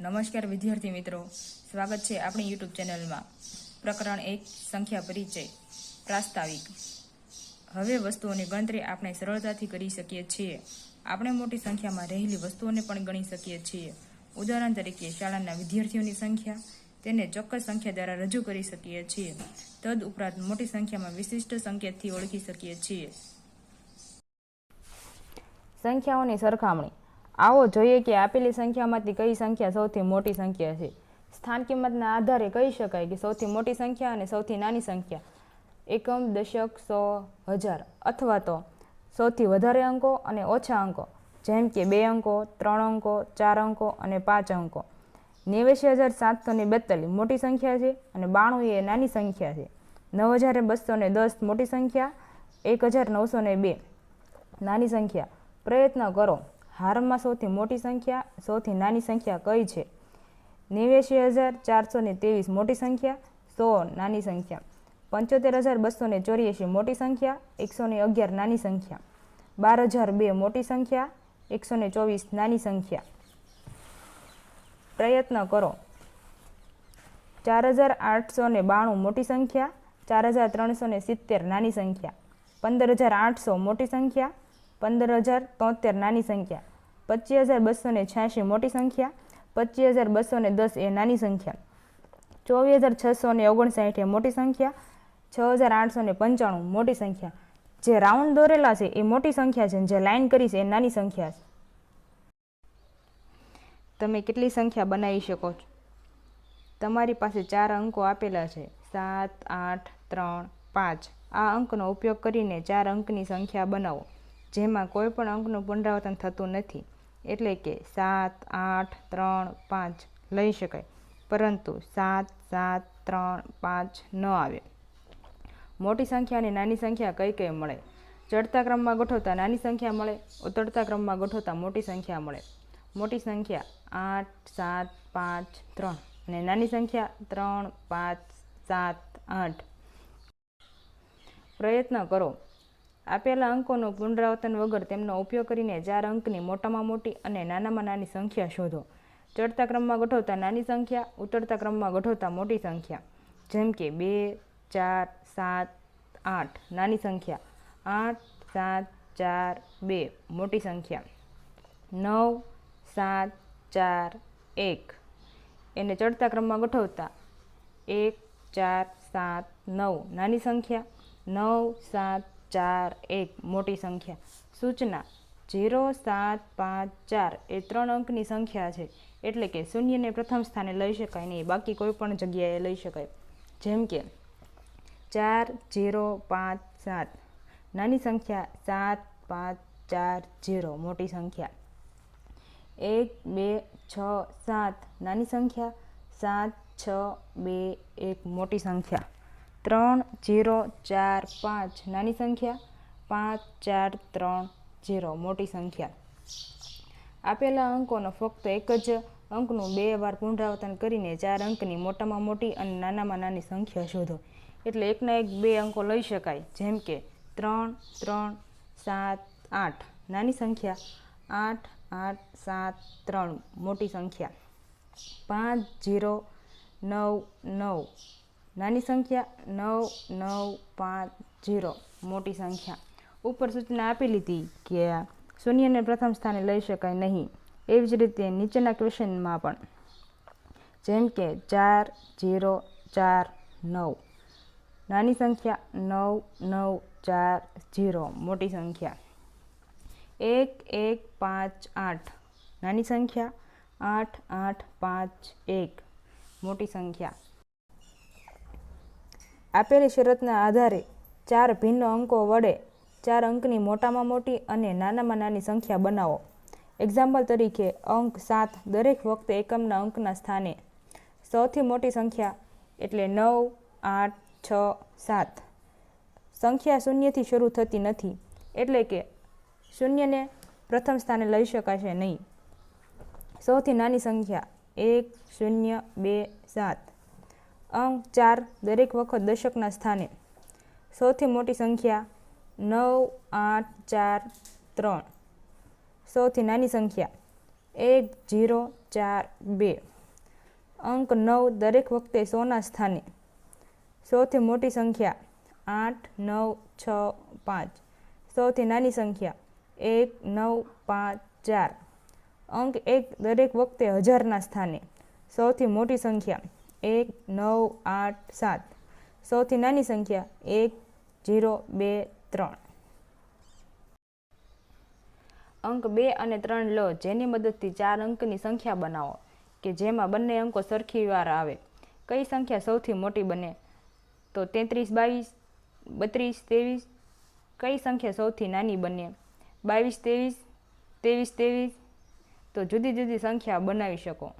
નમસ્કાર વિદ્યાર્થી મિત્રો. સ્વાગત છે આપણી યુટ્યુબ ચેનલમાં. પ્રકરણ એક, સંખ્યા પરિચય, પ્રાસ્તાવિક. હવે વસ્તુઓની ગણતરી આપણે સરળતાથી કરી શકીએ છીએ. આપણે મોટી સંખ્યામાં રહેલી વસ્તુઓને પણ ગણી શકીએ છીએ. ઉદાહરણ તરીકે, શાળાના વિદ્યાર્થીઓની સંખ્યા. તેને ચોક્કસ સંખ્યા દ્વારા રજૂ કરી શકીએ છીએ. તદ ઉપરાંત મોટી સંખ્યામાં વિશિષ્ટ સંકેતથી ઓળખી શકીએ છીએ. સંખ્યાઓની સરખામણી. આવો જોઈએ કે આપેલી સંખ્યામાંથી કઈ સંખ્યા સૌથી મોટી સંખ્યા છે. સ્થાન કિંમતના આધારે કહી શકાય કે સૌથી મોટી સંખ્યા અને સૌથી નાની સંખ્યા. એકમ, દશક, સો, હજાર અથવા તો સૌથી વધારે અંકો અને ઓછા અંકો, જેમ કે બે અંકો, ત્રણ અંકો, ચાર અંકો અને પાંચ અંકો. નેવ્યાસી હજાર સાતસો ને બેતાલીસ મોટી સંખ્યા છે અને બાણું એ નાની સંખ્યા છે. નવ હજાર બસો ને દસ મોટી સંખ્યા, એક હજાર નવસો ને બે નાની સંખ્યા. પ્રયત્ન કરો. હારમાં સૌથી મોટી સંખ્યા, સૌથી નાની સંખ્યા કઈ છે? નેવ્યાસી હજાર ચારસો ને ત્રેવીસ મોટી સંખ્યા, સો નાની સંખ્યા. પંચોતેર હજાર બસો ને ચોર્યાસી મોટી સંખ્યા, એકસો ને અગિયાર નાની સંખ્યા. બાર હજાર બે મોટી સંખ્યા, એકસો ને ચોવીસ નાની સંખ્યા. પ્રયત્ન કરો. ચાર હજાર આઠસો ને બાણું મોટી સંખ્યા, ચાર હજાર ત્રણસો ને સિત્તેર નાની સંખ્યા. પંદર હજાર આઠસો મોટી સંખ્યા પંદર હજાર તોતેર નાની સંખ્યા. પચીસ હજાર બસો ને છ્યાસી મોટી સંખ્યા. પચીસ હજાર બસો ને દસ એ નાની સંખ્યા. ચોવીસ હજાર છસો ને ઓગણસાઠ એ મોટી સંખ્યા. છ હજાર આઠસો ને પંચાણું મોટી સંખ્યા. જે રાઉન્ડ દોરેલા છે એ મોટી સંખ્યા છે જે લાઇન કરી છે એ નાની સંખ્યા છે. તમે કેટલી સંખ્યા બનાવી શકો છો? તમારી પાસે ચાર અંકો આપેલા છે. સાત, આઠ, ત્રણ, પાંચ. આ અંકનો ઉપયોગ કરીને ચાર અંકની સંખ્યા બનાવો. જેમાં કોઈ પણ અંકનું પુનરાવર્તન થતું નથી. એટલે કે સાત, આઠ, ત્રણ, પાંચ લઈ શકાય. પરંતુ સાત સાત, ત્રણ, પાંચ ન આવે. મોટી સંખ્યા અને નાની સંખ્યા કઈ કઈ મળે? ચડતા ક્રમમાં ગોઠવતા નાની સંખ્યા મળે, ઉતરતા ક્રમમાં ગોઠવતા મોટી સંખ્યા મળે. મોટી સંખ્યા આઠ, સાત, પાંચ, ત્રણ અને નાની સંખ્યા ત્રણ, પાંચ, સાત, આઠ. પ્રયત્ન કરો. આપેલા અંકોનો પુનરાવર્તન વગર તેમનો ઉપયોગ કરીને ચાર અંકની મોટામાં મોટી અને નાનામાં નાની સંખ્યા શોધો. ચડતા ક્રમમાં ગોઠવતા નાની સંખ્યા, ઉતરતા ક્રમમાં ગોઠવતા મોટી સંખ્યા. જેમ કે બે, ચાર, સાત, આઠ, નાની સંખ્યા. આઠ, સાત, ચાર, બે, મોટી સંખ્યા. નવ, સાત, ચાર, એક. એને ચડતા ક્રમમાં ગોઠવતા એક, ચાર, સાત, નવ, નાની સંખ્યા. નવ, સાત ચાર એક મોટી સંખ્યા. સૂચના જીરો સાત પાંચ ચાર એ ત્રણ અંકની સંખ્યા છે. એટલે કે શૂન્યને પ્રથમ સ્થાને લઈ શકાય નહીં બાકી કોઈ પણ જગ્યાએ લઈ શકાય. જેમ કે ચાર જીરો પાંચ સાત. નાની સંખ્યા સાત પાંચ ચાર જીરો મોટી સંખ્યા. એક, બે, છ, સાત. નાની સંખ્યા સાત, છ, બે, એક, મોટી સંખ્યા. ત્રણ જીરો ચાર પાંચ. નાની સંખ્યા? પાંચ, ચાર, ત્રણ, જીરો. મોટી સંખ્યા. આપેલા અંકોનો ફક્ત એક જ અંકનું બે વાર પુનરાવર્તન કરીને ચાર અંકની મોટામાં મોટી અને નાનામાં નાની સંખ્યા શોધો. એટલે એકના એક બે અંકો લઈ શકાય. જેમ કે ત્રણ ત્રણ, સાત, આઠ. નાની સંખ્યા? આઠ આઠ, સાત, ત્રણ. મોટી સંખ્યા. પાંચ, જીરો, નવ નવ. નાની સંખ્યા નવ નવ, પાંચ જીરો મોટી સંખ્યા. ઉપર સૂચના આપેલી હતી કે શૂન્યને પ્રથમ સ્થાને લઈ શકાય નહીં. એવી જ રીતે નીચેના ક્વેશ્ચનમાં પણ. જેમ કે ચાર જીરો ચાર, નવ. નાની સંખ્યા નવ નવ, ચાર જીરો મોટી સંખ્યા. એક એક, પાંચ, આઠ. નાની સંખ્યા આઠ આઠ, પાંચ, એક. મોટી સંખ્યા. આપેલી શરતના આધારે ચાર ભિન્ન અંકો વડે ચાર અંકની મોટામાં મોટી અને નાનામાં નાની સંખ્યા બનાવો. એક્ઝામ્પલ તરીકે, અંક સાત દરેક વખતે એકમના અંકના સ્થાને સૌથી મોટી સંખ્યા એટલે નવ, આઠ, છ, સાત. સંખ્યા શૂન્યથી શરૂ થતી નથી, એટલે કે શૂન્યને પ્રથમ સ્થાને લઈ શકાશે નહીં. સૌથી નાની સંખ્યા એક, શૂન્ય, બે, સાત. અંક ચાર દરેક વખત દશકના સ્થાને. સૌથી મોટી સંખ્યા નવ, આઠ, ચાર, ત્રણ. સૌથી નાની સંખ્યા એક, જીરો, ચાર, બે. અંક નવ દરેક વખતે સોના સ્થાને. સૌથી મોટી સંખ્યા આઠ, નવ, છ, પાંચ. સૌથી નાની સંખ્યા એક, નવ, પાંચ, ચાર. અંક એક દરેક વખતે હજારના સ્થાને. સૌથી મોટી સંખ્યા એક, નવ, આઠ, સાત. સૌથી નાની સંખ્યા એક, જીરો, બે, ત્રણ. અંક બે અને ત્રણ લો. જેની મદદથી ચાર અંકની સંખ્યા બનાવો, કે જેમાં બંને અંકો સરખી વાર આવે. કઈ સંખ્યા સૌથી મોટી બને? તો તેત્રીસ, બાવીસ, બત્રીસ, ત્રેવીસ. કઈ સંખ્યા સૌથી નાની બને? બાવીસ, ત્રેવીસ ત્રેવીસ ત્રેવીસ. તો જુદી જુદી સંખ્યા બનાવી શકો.